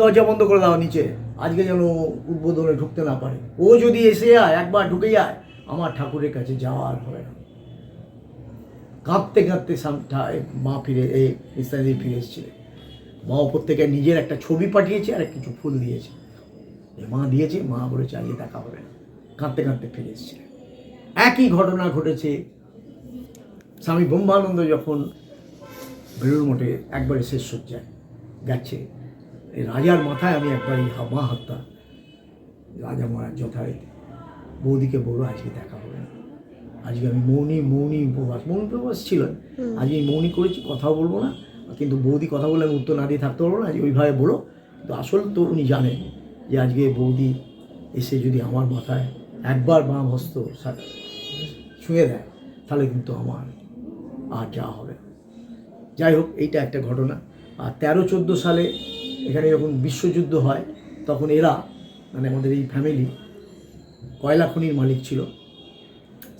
দরজা বন্ধ করে দাও নিচে। আজকে যেন উদ্বোধনে ঢুকতে না পারে। ও যদি এসে যায়, একবার ঢুকে যায়, আমার ঠাকুরের কাছে যাওয়া আর হবে না। কাঁদতে কাঁদতে মা ফিরে এই ফিরে এসেছিলেন মা ওপর থেকে নিজের একটা ছবি পাঠিয়েছে আর কিছু ফুল দিয়েছে। মা দিয়েছে, মা বলেছে চালিয়ে দেখা হবে না। কাঁদতে কাঁদতে ফিরে এসেছিলেন একই ঘটনা ঘটেছে। স্বামী ব্রহ্মানন্দ যখন বেলুর মঠে একবারে শেষ সজ্জায় যাচ্ছে এই রাজার মাথায় আমি একবারই হা- মা হত্যা রাজা মহারাজ যথারীতি বৌদিকে বলব আজকে দেখা হবে না। আজকে আমি মৌনি মৌনি উপবাস মৌনি উপবাস ছিল। আজকে আমি মৌনি করেছি কথাও বলব না। কিন্তু বৌদি কথা বলে আমি উত্তর না দিয়ে থাকতে পারব না আজকে ওইভাবে বলো। কিন্তু আসল তো উনি জানেন যে আজকে বৌদি এসে যদি আমার মাথায় একবার বাম হস্ত ছুঁয়ে দেয় তাহলে কিন্তু আমার আর যা হবে যাই হোক এইটা একটা ঘটনা। আর তেরো চোদ্দ সালে এখানে যখন বিশ্বযুদ্ধ হয়, তখন এরা মানে আমাদের এই ফ্যামিলি কয়লা খনির মালিক ছিল।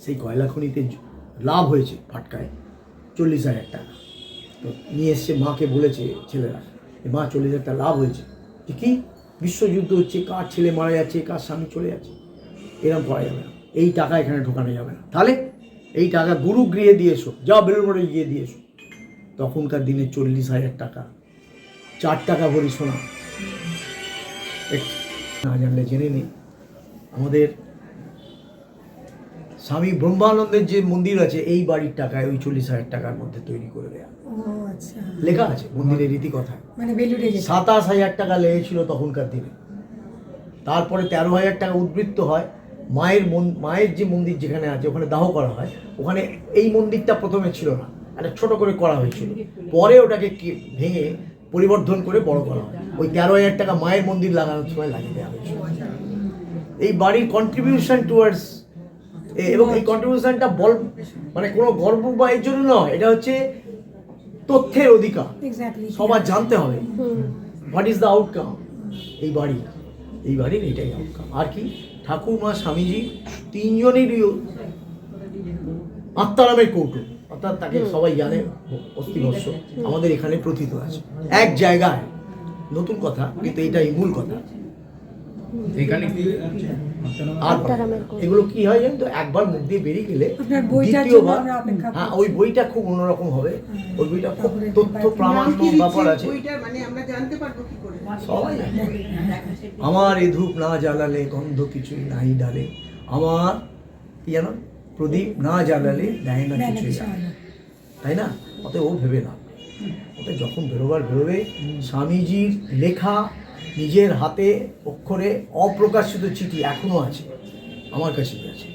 সেই কয়লা খনিতে লাভ হয়েছে ফাটকায় চল্লিশ হাজার টাকা। তো নিয়ে এসছে মাকে বলেছে ছেলেরা, যে মা, চল্লিশ হাজার টাকা লাভ হয়েছে। যে কি? বিশ্বযুদ্ধ হচ্ছে, কার ছেলে মারা যাচ্ছে, কার স্বামী চলে যাচ্ছে। এরকম করা যাবে না। এই টাকা এখানে ঢোকানো যাবে না। তাহলে এই টাকা গুরু গৃহে দিয়ে এসো বেলুর মঠে গিয়ে দিয়ে এসো। তখনকার দিনে চল্লিশ হাজার টাকা চার টাকা ভরি সোনা। না জানলে জেনে নিই আমাদের স্বামী ব্রহ্মানন্দের যে মন্দির আছে এই বাড়ির টাকায় ওই চল্লিশ হাজার টাকার মধ্যে তৈরি করে দেয়া। আচ্ছা। লেখা আছে মন্দিরের রীতি কথা মানে সাতাশ হাজার টাকা লেগেছিল তখনকার দিনে। তারপরে তেরো হাজার টাকা উদ্বৃত্ত হয়। মায়ের মন- মায়ের যে মন্দির যেখানে আছে ওখানে দাহ করা হয়। ওখানে এই মন্দিরটা প্রথমে ছিল না। একটা ছোট করে করা হয়েছিল। পরে ওটাকে ভেঙে পরিবর্ধন করে বড় করা হয়। ওই তেরো হাজার টাকা মায়ের মন্দির লাগানোর সময় লাগিয়ে দেওয়া হয়েছিল। এই বাড়ির কন্ট্রিবিউশন টুয়ার্ডস এবং এই কন্ট্রিবিউশনটা বল মানে কোনো গর্ব বা এর জন্য নয় এটা হচ্ছে তথ্যের অধিকার। সবার জানতে হবে। হোয়াট ইজ দ্য আউটকাম এই বাড়ি এই বাড়ির এটাই আউটকাম আর কি? ঠাকুরমা স্বামীজি তিনজনেরই আত্মারামের কৌটুক অর্থাৎ তাকে সবাই জানে অস্থিবর্ষ আমাদের এখানে প্রথিত আছে। এক জায়গায় নতুন কথা কিন্তু এটাই মূল কথা। এখানে আর এগুলো কি হয় জানেন তো? একবার মুখ দিয়ে বেরিয়ে গেলে দ্বিতীয়বার হ্যাঁ ওই বইটা খুব অন্যরকম হবে। ওই বইটা খুব তথ্য প্রামাণ্য নাম ব্যাপার আছে। মানে আমরা জানতে পারব কি করে? সবাই আমার এ ধূপ না জ্বালালে গন্ধ কিছুই নাই ডালে। আমার কি জানো? প্রদীপ না জ্বালালে দেয় না ডালে। তাই না? অতএব ও ভেবে না। ওটা যখন বেরোবার বেরোবে স্বামীজির লেখা নিজের হাতে অক্ষরে অপ্রকাশিত চিঠি এখনও আছে আমার কাছেই আছে।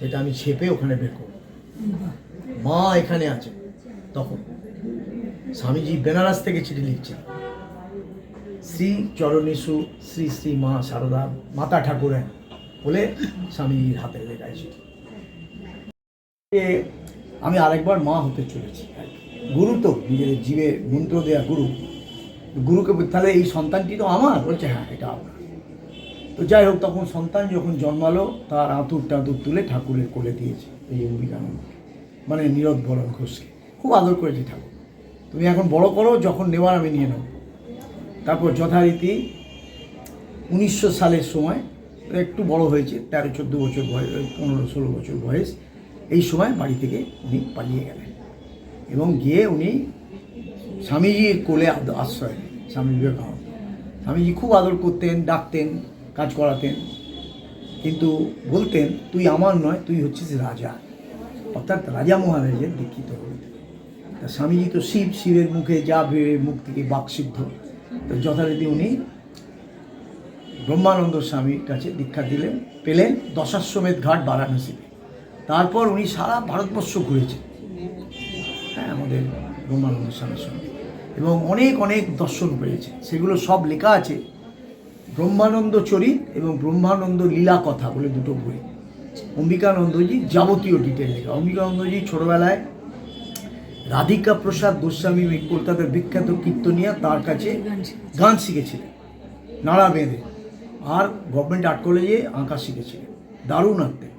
সেটা আমি ছেপে ওখানে বের করব। মা এখানে আছে। তখন স্বামীজি বেনারস থেকে চিঠি লিখছেন। শ্রী চরণেশু শ্রী শ্রী মা সারদা মাতা ঠাকুরের বলে স্বামীর হাতে চিঠি আমি আরেকবার মা হতে চলেছি। গুরু তো, নিজের জীবে মন্ত্র দেয়া গুরু। গুরুকে তাহলে এই সন্তানটি তো আমার? বলছে হ্যাঁ এটা আপনার তো যাই হোক, তখন সন্তান যখন জন্মালো, তার আঁতুর টাঁতুর তুলে ঠাকুরের কোলে দিয়েছে এই অম্বিকানন্দ। মানে নীরদ বরণ ঘোষকে। খুব আদর করেছে ঠাকুর। তুমি এখন বড় করো, যখন নেওয়ার আমি নিয়ে নেব। তারপর যথারীতি উনিশশো সালের সময় একটু বড় হয়েছে, তেরো, চোদ্দ বছর বয়স পনেরো, ষোলো বছর বয়স, এই সময় বাড়ি থেকে উনি পালিয়ে গেলেন। এবং গিয়ে উনি স্বামীজির কোলে আশ্রয় স্বামী বিবেকানন্দ। স্বামীজি খুব আদর করতেন, ডাকতেন, কাজ করাতেন, কিন্তু বলতেন, তুই আমার নয়, তুই হচ্ছিস রাজা। অর্থাৎ রাজা মহারাজের দীক্ষিত হয়ে তা স্বামীজি তো শিব, শিবের মুখে যা ভেবে মুখ থেকে বাকসিদ্ধ তো যথারীতি উনি ব্রহ্মানন্দ স্বামীর কাছে দীক্ষা দিলেন, পেলেন দশাশ্বমেধ ঘাট বারাণসীতে। তারপর উনি সারা ভারতবর্ষ ঘুরেছেন। হ্যাঁ আমাদের ব্রহ্মানন্দ স্বামীর সঙ্গে। এবং অনেক অনেক দর্শন পেয়েছেন সেগুলো সব লেখা আছে ব্রহ্মানন্দ চরিত এবং ব্রহ্মানন্দ লীলা কথা বলে দুটো বই। অম্বিকানন্দজি যাবতীয় ডিটেল লেখা। অম্বিকানন্দজি ছোটবেলায় রাধিকা প্রসাদ গোস্বামী কলকাতার বিখ্যাত কীর্তনিয়া তার কাছে গান শিখেছিলেন। নাড়া বেঁধে। আর গভর্নমেন্ট আর্ট কলেজে আঁকা শিখেছিলেন। দারুণ আঁকতেন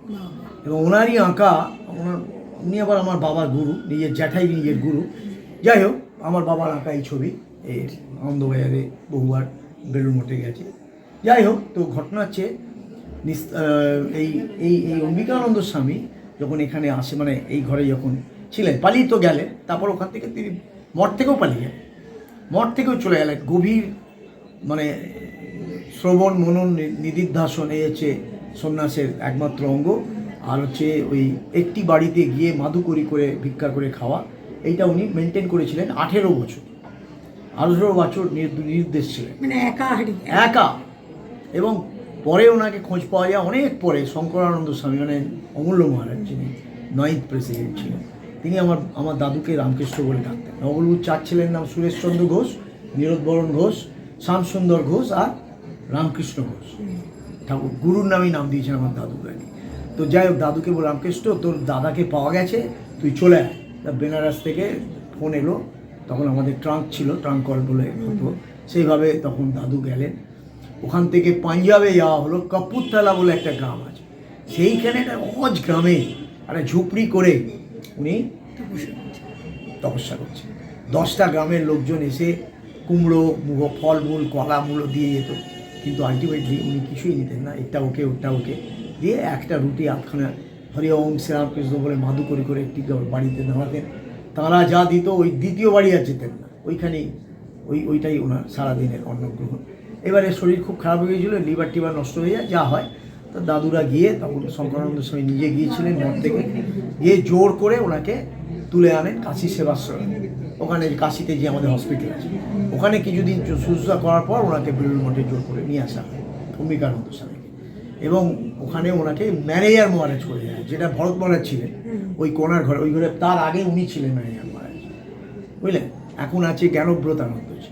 এবং ওনারই আঁকা, ওনার, উনি আবার আমার বাবার গুরু, নিজের জ্যাঠাই নিজের গুরু। যাই হোক, আমার বাবার আঁকা এই ছবি, এর আনন্দবাজারে বহুবার বেলুন মঠে গেছে। যাই হোক, তো ঘটনা হচ্ছে এই এই এই অম্বিকানন্দ স্বামী যখন এখানে আসে মানে এই ঘরে যখন ছিলেন, পালিয়ে তো গেলেন, তারপর ওখান থেকে তিনি মঠ থেকেও পালিয়ে গেলেন। মঠ থেকেও চলে গেলেন। গভীর মানে শ্রবণ মনন নিদিধ্যাসন এই হচ্ছে সন্ন্যাসের একমাত্র অঙ্গ। আর হচ্ছে ওই একটি বাড়িতে গিয়ে মাদুকরি করে ভিক্ষা করে খাওয়া এইটা উনি মেনটেন করেছিলেন আঠেরো বছর। আঠেরো বছর নির- নির্দেশ ছিলেন। মানে একা একা। এবং পরে ওনাকে খোঁজ পাওয়া যায় অনেক পরে শঙ্করানন্দ স্বামী মানে অমূল্য মহারাজ যিনি নাইন্থ প্রেসিডেন্ট ছিলেন তিনি আমার আমার দাদুকে রামকৃষ্ণ বলে ডাকতেন। নবলুর চার ছেলের নাম সুরেশচন্দ্র ঘোষ নীরদবরণ ঘোষ শ্যামসুন্দর ঘোষ আর রামকৃষ্ণ ঘোষ। ঠাকুর, গুরুর নামই নাম দিয়েছেন আমার দাদু কি। তো যাই হোক, দাদুকে বল রামকৃষ্ণ, তোর দাদাকে পাওয়া গেছে, তুই চলে আয়। বেনারস থেকে ফোন এলো, তখন আমাদের ট্রাঙ্ক ছিল, ট্রাঙ্ক কল বলে হতো। সেইভাবে তখন দাদু গেলেন। ওখান থেকে পাঞ্জাবে যাওয়া হলো, কাপুরতলা বলে একটা গ্রাম আছে। সেইখানে একটা অজ গ্রামে একটা ঝুপড়ি করে উনি তপস্যা করছে দশটা গ্রামের লোকজন এসে কুমড়ো, মুগো, ফলমূল কলা মূলো দিয়ে যেত। কিন্তু আলটিমেটলি উনি কিছুই নিতেন না এটা ওকে, ওটা ওকে দিয়ে একটা রুটি আধখানা হরি ওম শ্রীরামকৃষ্ণ বলে মাদু করে করে একটি বাড়িতে দাঁড়াতেন তারা যা দিত ওই দ্বিতীয় বাড়ি আর যেতেন না। ওইখানেই ওই, ওইটাই ওনার সারাদিনের অন্নগ্রহণ। এবারে শরীর খুব খারাপ হয়ে গিয়েছিল লিভার টিভার নষ্ট হয়ে যায়, যা হয়। তো দাদুরা গিয়ে তখন শঙ্করানন্দ স্বামী নিজে গিয়েছিলেন মঠ থেকে, গিয়ে জোর করে ওনাকে তুলে আনেন কাশি সেবাশ্রমে। ওখানে কাশিতে যে আমাদের হসপিটাল আছে। ওখানে কিছুদিন শুশ্রূষা করার পর ওনাকে বেলুর মঠে জোর করে নিয়ে আসা হয় অম্বিকানন্দ স্বামীকে। এবং ওখানে ওনাকে ম্যানেজার মহারাজ করে যায় যেটা ভরত মহারাজ ছিলেন। ওই কোনার ঘরে ওই ঘরে তার আগে উনি ছিলেন ম্যানেজার মহারাজ। বুঝলেন? এখন আছে জ্ঞানব্রতানন্দজি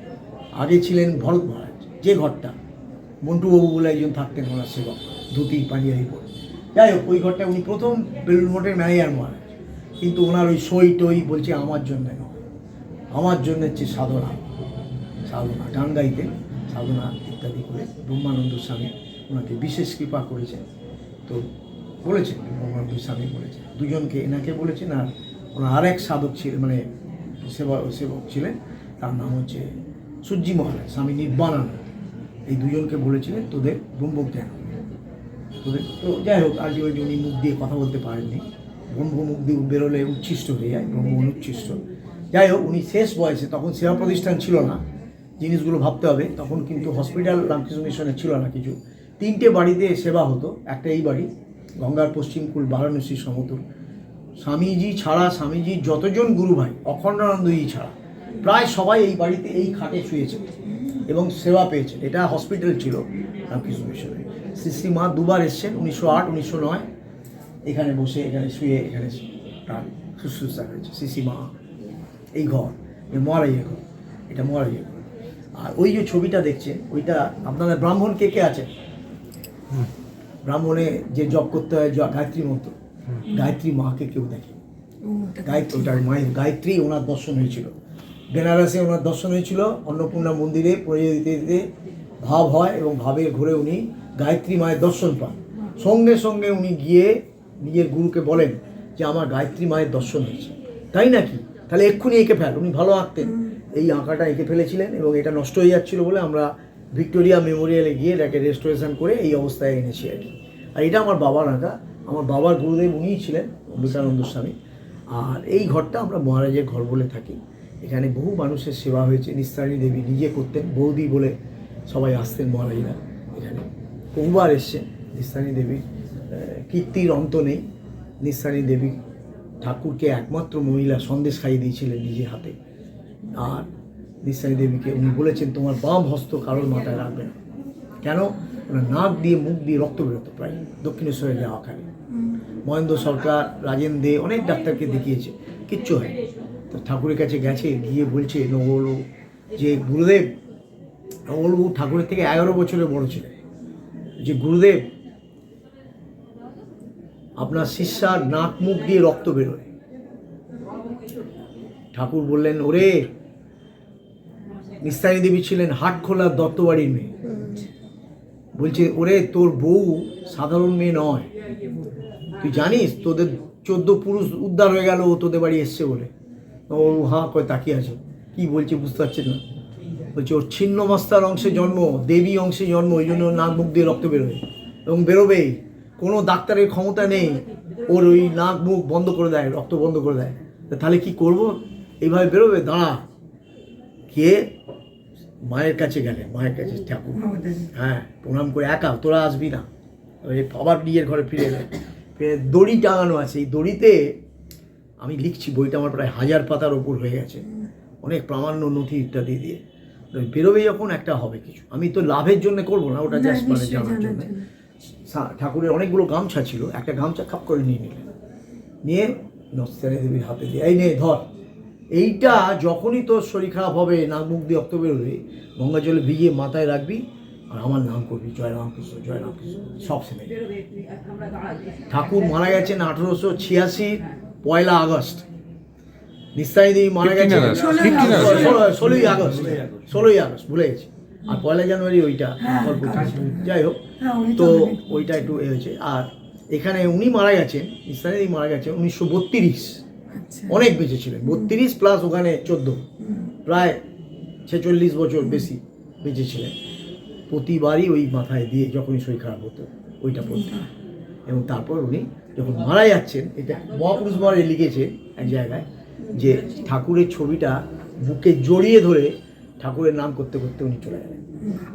আগে ছিলেন ভরত মহারাজ যে ঘরটা। মন্টুবাবু বলে একজন থাকতেন ওনার সেবক ধুতি পাঞ্জাবি পরে। যাই হোক ওই ঘরটা উনি প্রথম বেলুন মঠের ম্যানেজার মহারাজ। কিন্তু ওনার ওই সই টই বলছে আমার জন্য নয়। আমার জন্য হচ্ছে সাধনা। সাধনা, গান গাইতেন সাধনা ইত্যাদি করে ব্রহ্মানন্দ স্বামী ওনাকে বিশেষ কৃপা করেছেন। তো বলেছেন, ব্রহ্মানন্দ স্বামী বলেছেন। দুজনকে এনাকে বলেছেন আর ওনার আরেক সাধক ছিলেন মানে সেবা সেবক ছিলেন, তার নাম হচ্ছে সূর্যি মহারাজ, স্বামী নির্বাণানন্দ। এই দুজনকে বলেছিলেন, তোদের ব্রহ্মজ্ঞান। তোদের তো যাই হোক আলটিমেটলি উনি মুখ দিয়ে কথা বলতে পারেননি ব্রহ্ম মুখ দিয়ে বেরোলে উচ্ছিষ্ট হয়ে যায়, ব্রহ্ম অনুচ্ছিষ্ট। যাই হোক উনি শেষ বয়সে তখন সেবা প্রতিষ্ঠান ছিল না। জিনিসগুলো ভাবতে হবে। তখন কিন্তু হসপিটাল রামকৃষ্ণ মিশনে ছিল না কিছু। তিনটে বাড়িতে সেবা হতো একটা এই বাড়ি গঙ্গার পশ্চিম কুল বারাণসী সমতল। স্বামীজি ছাড়া স্বামীজির যতজন গুরু ভাই অখণ্ডানন্দজি ছাড়া প্রায় সবাই এই বাড়িতে এই খাটে শুয়েছে এবং সেবা পেয়েছে। এটা হসপিটাল ছিল রামকৃষ্ণ মিশনে শ্রী মা দুবার এসছেন উনিশশো আট উনিশশো নয়। এখানে বসে এখানে শুয়ে এখানে তার শুশ্রূষা হয়েছে শ্রী মা এই ঘর এ মহারাজের ঘর এটা মহারাজের ঘর। আর ওই যে ছবিটা দেখছেন ওইটা আপনাদের ব্রাহ্মণ কে কে আছেন? ব্রাহ্মণে যে জপ করতে হয় গায়ত্রী মন্ত্র গায়ত্রী মাকে কেউ দেখে গায়ত্রী ওটার মায়ের গায়ত্রী ওনার দর্শন হয়েছিল। বেনারসে ওনার দর্শন হয়েছিল অন্নপূর্ণা মন্দিরে পড়ে দিতে দিতে ভাব হয় এবং ভাবের ঘুরে উনি গায়ত্রী মায়ের দর্শন পান। সঙ্গে সঙ্গে উনি গিয়ে নিজের গুরুকে বলেন যে আমার গায়ত্রী মায়ের দর্শন হয়েছে। তাই নাকি? তাহলে এক্ষুনি এঁকে ফেল উনি ভালো আঁকতেন। এই আঁকাটা এঁকে ফেলেছিলেন এবং এটা নষ্ট হয়ে যাচ্ছিল বলে আমরা ভিক্টোরিয়া মেমোরিয়ালে গিয়ে এটাকে রেস্টোরেশন করে এই অবস্থায় এনেছি আর কি। আর এটা আমার বাবার আঁকা। আমার বাবার গুরুদেব উনিই ছিলেন বিবেকানন্দ স্বামী। আর এই ঘরটা আমরা মহারাজের ঘর বলে থাকি। এখানে বহু মানুষের সেবা হয়েছে। নিস্তারিণী দেবী নিজে করতেন বৌদি বলে সবাই আসতেন মহারাজরা এখানে। বহুবার এসছেন। নিস্তারিণী দেবীর কীর্তির অন্ত নেই। নিস্তারিণী দেবী ঠাকুরকে একমাত্র মহিলা সন্দেশ খাইয়ে দিয়েছিলেন নিজে হাতে। আর নিস্তারিণী দেবীকে উনি বলেছেন, তোমার বাম হস্ত কারোর মাথায় রাখবে না। কেন? ওনার নাক দিয়ে, মুখ দিয়ে রক্ত বেরোতো প্রায় দক্ষিণেশ্বরে যাওয়া খালি মহেন্দ্র সরকার, রাজেন দে অনেক ডাক্তারকে দেখিয়েছে, কিচ্ছু হয় তো ঠাকুরের কাছে গেছে, গিয়ে বলছে নবলু যে গুরুদেব নবলবাবু ঠাকুরের থেকে এগারো বছরের বড় ছিলেন। যে গুরুদেব আপনার শিষ্যার নাক মুখ দিয়ে রক্ত বেরোয়। ঠাকুর বললেন, ওরে নিস্তারিণী দেবী ছিলেন হাট খোলার দত্তবাড়ির মেয়ে। বলছে, ওরে, তোর বউ সাধারণ মেয়ে নয়। তুই জানিস, তোদের চোদ্দ পুরুষ উদ্ধার হয়ে গেল, ও তোদের বাড়ি এসছে বলে। ও হাঁ কয় তাকিয়ে আছে। কি বলছে বুঝতে পারছেন না। বলছে, ওর ছিন্ন মস্তার অংশে জন্ম, দেবী অংশে জন্ম, ওই জন্য নাক মুখ দিয়ে রক্ত বেরোয় এবং বেরোবেই। কোনো ডাক্তারের ক্ষমতা নেই ওর ওই নাক মুখ বন্ধ করে দেয় রক্ত বন্ধ করে দেয়। তা তাহলে কি করব? এইভাবে বেরোবে? দাঁড়া। কে? মায়ের কাছে গেলে মায়ের কাছে ঠাকুর। হ্যাঁ প্রণাম করে একা তোরা আসবি না। ওই আবার নিজের ঘরে ফিরে এলেন ফিরে দড়ি টাঙানো আছে। এই দড়িতে আমি লিখছি বইটা আমার প্রায় হাজার পাতার ওপর হয়ে গেছে। অনেক প্রামাণ্য নথি ইত্যাদি দিয়ে। বেরোবে যখন একটা হবে কিছু। আমি তো লাভের জন্য করব না ওটা জাস্ট মানে জানার জন্য। ঠাকুরের অনেকগুলো গামছা ছিল একটা গামছা খাপ করে নিয়ে নিলেন। নিয়ে নস্তানি দেবীর হাতে দিয়ে এই নে ধর। এইটা যখনই তোর শরীর খারাপ হবে নাক মুখ দিয়ে রক্ত বেরোবে গঙ্গা জলে ভিজিয়ে মাথায় রাখবি আর আমার নাম করবি জয় রামকৃষ্ণ জয় রামকৃষ্ণ সব সেনে ঠাকুর মারা গেছেন আঠেরোশো ছিয়াশি পয়লা আগস্ট। নিস্তারি দেবী মারা 15 গেছেন আগস্ট, 15 আগস্ট। ষোলো- ষোলোই আগস্ট ষোলোই আগস্ট ভুলে গেছি। আর পয়লা জানুয়ারি ওইটা অল্প যাই হোক হ্যাঁ, তো ওইটা একটু এ হয়েছে। আর এখানে উনি মারা গেছেন নিস্তারি মারা গেছেন উনিশশো বত্রিশ। আচ্ছা। অনেক বেঁচে ছিলেন বত্রিশ প্লাস ওখানে চোদ্দ। প্রায় ছেচল্লিশ বছর বেশি বেঁচে ছিলেন। প্রতিবারই ওই মাথায় দিয়ে যখনই শরীর খারাপ হতো ওইটা পড়তে। এবং তারপর উনি যখন মারা যাচ্ছেন এটা মহাপুরুষ মহারাজ লিখেছে এক জায়গায় যে ঠাকুরের ছবিটা বুকে জড়িয়ে ধরে ঠাকুরের নাম করতে করতে উনি চলে গেলেন।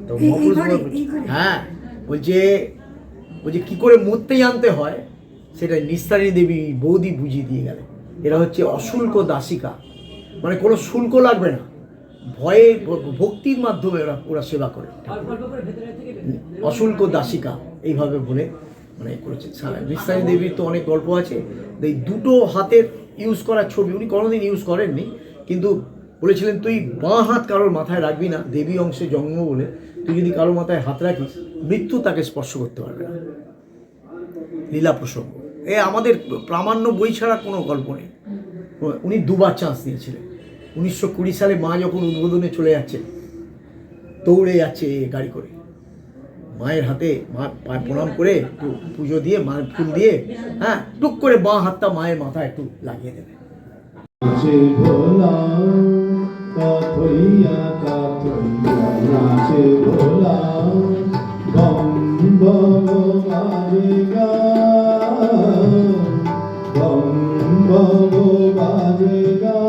তো? হ্যাঁ বলছে বলছে কী করে মরতে জানতে হয় সেটা নিস্তারিণী দেবী বৌদি বুঝিয়ে দিয়ে গেলেন। এরা হচ্ছে অশুল্ক দাসিকা। মানে কোনো শুল্ক লাগবে না। ভয়ে ভক্তির মাধ্যমে ওরা ওরা সেবা করে অশুল্ক দাসিকা এইভাবে বলে মানে করেছে। নিস্তারিণী দেবীর তো অনেক গল্প আছে। এই দুটো হাতের ইউজ করার ছবি উনি কোনোদিন ইউজ করেননি। কিন্তু বলেছিলেন, তুই বাঁ হাত কারোর মাথায় রাখবি না, দেবী অংশে জন্ম বলে তুই যদি কারোর মাথায় হাত রাখিস, মৃত্যু তাকে স্পর্শ করতে পারবে না। লীলা প্রসঙ্গ। এ আমাদের প্রামাণ্য বই ছাড়া কোনো গল্প নেই। উনি দুবার চান্স দিয়েছিলেন। উনিশশো কুড়ি সালে মা যখন উদ্বোধনে চলে যাচ্ছে, দৌড়ে যাচ্ছে গাড়ি করে। মায়ের হাতে মা প্রণাম করে একটু পুজো দিয়ে মায়ের ফুল দিয়ে হ্যাঁ টুক করে বাঁ হাতটা মায়ের মাথায় একটু লাগিয়ে দেবে। ভোলা কাথইয়া কাথইয়া নাচে ভোলা। বম বম বাজেগা বম বম বাজেগা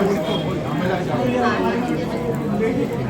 Thank you.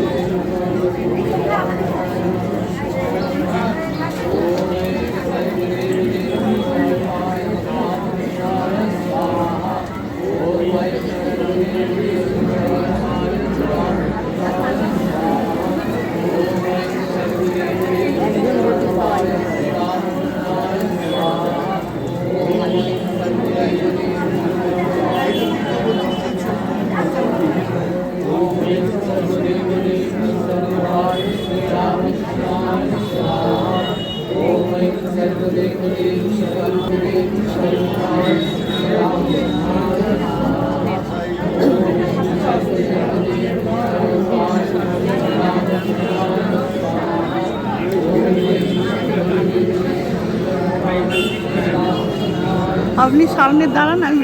সামনে দাঁড়ান আমি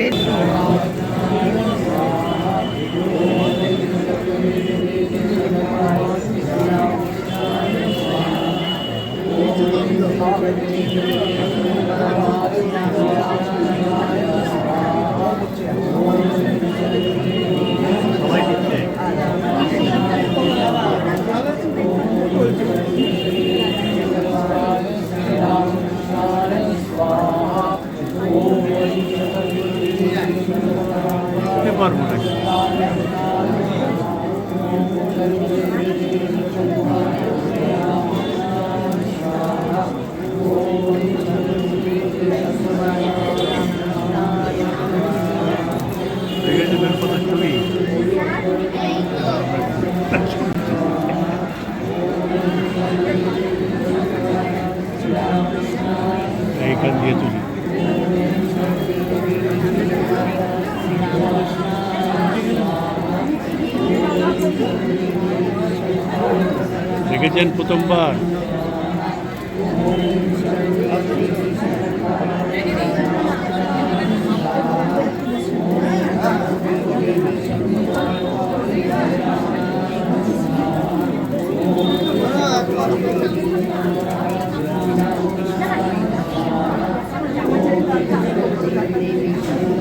এইখান দিয়ে তুলি দেখেছেন প্রথমবার মহারাজ